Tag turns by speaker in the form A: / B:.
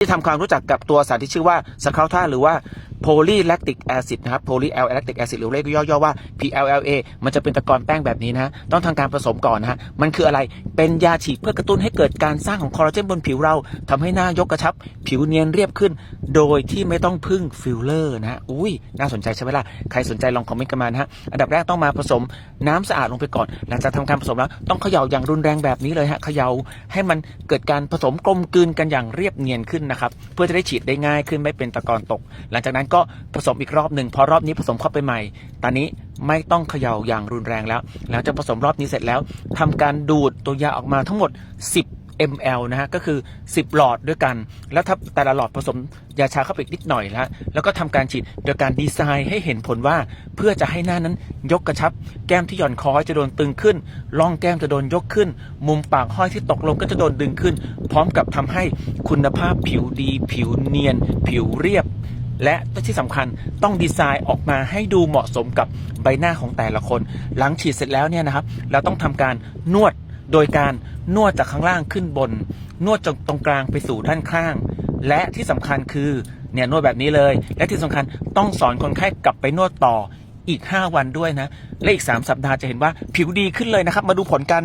A: ที่ทำความรู้จักกับตัวสัตว์ที่ชื่อว่าสคาท่าหรือว่า polylactic acid นะครับ polylactic acid หรือเรียกย่อๆว่า PLLA มันจะเป็นตะกอนแป้งแบบนี้นะต้องทำการผสมก่อนนะฮะมันคืออะไรเป็นยาฉีดเพื่อกระตุ้นให้เกิดการสร้างของคอลลาเจนบนผิวเราทำให้หน้ายกกระชับ ผิวเนียนเรียบขึ้น โดยที่ไม่ต้องพึ่งฟิลเลอร์นะอุ้ยน่าสนใจใช่ไหมล่ะใครสนใจลองคอมเมนต์กันมานะฮะอันดับแรกต้องมาผสมน้ำสะอาดลงไปก่อน หลังจากทำการผสมแล้วต้องเขย่าอย่างรุนแรงแบบนี้เลยฮะเขย่าให้มันเกิดการผสมกลมกลืนกันอย่างเรียบเนียนขึ้นนะครับเพื่อจะได้ฉีดได้ง่ายขึ้นไม่เป็นตะกอนตก หลังจากนั้นก็ผสมอีกรอบหนึ่งพอรอบนี้ผสมเข้าไปใหม่ ตอนนี้ไม่ต้องเขย่าอย่างรุนแรงแล้ว หลังจากผสมรอบนี้เสร็จแล้วทำการดูดตัวยาออกมาทั้งหมด 10 ml นะฮะก็คือ 10 หลอดด้วยกัน แล้วถ้าแต่ละหลอดผสมยาชาเข้าไปอีกนิดหน่อยแล้วแล้วก็ทำการฉีดโดยการดีไซน์ให้เห็นผลว่าเพื่อจะให้หน้านั้นยกกระชับ แก้มที่หย่อนคอยจะโดนตึงขึ้นร่องแก้มจะโดนยกขึ้น มุมปากห้อยที่ตกลงก็จะโดนดึงขึ้น พร้อมกับทำให้คุณภาพผิวดี ผิวเนียน ผิวเรียบ และที่สำคัญต้องดีไซน์ออกมาให้ดูเหมาะสมกับใบหน้าของแต่ละคน หลังฉีดเสร็จแล้วเนี่ยนะครับ เราต้องทำการนวดโดยการนวดจากข้างล่างขึ้นบน นวดจากตรงกลางไปสู่ด้านข้าง และที่สำคัญคือเนี่ยนวดแบบนี้เลย และที่สำคัญต้องสอนคนไข้กลับไปนวดต่ออีก 5 วันด้วยนะ และอีก 3 สัปดาห์จะเห็นว่าผิวดีขึ้นเลยนะครับ มาดูผลกัน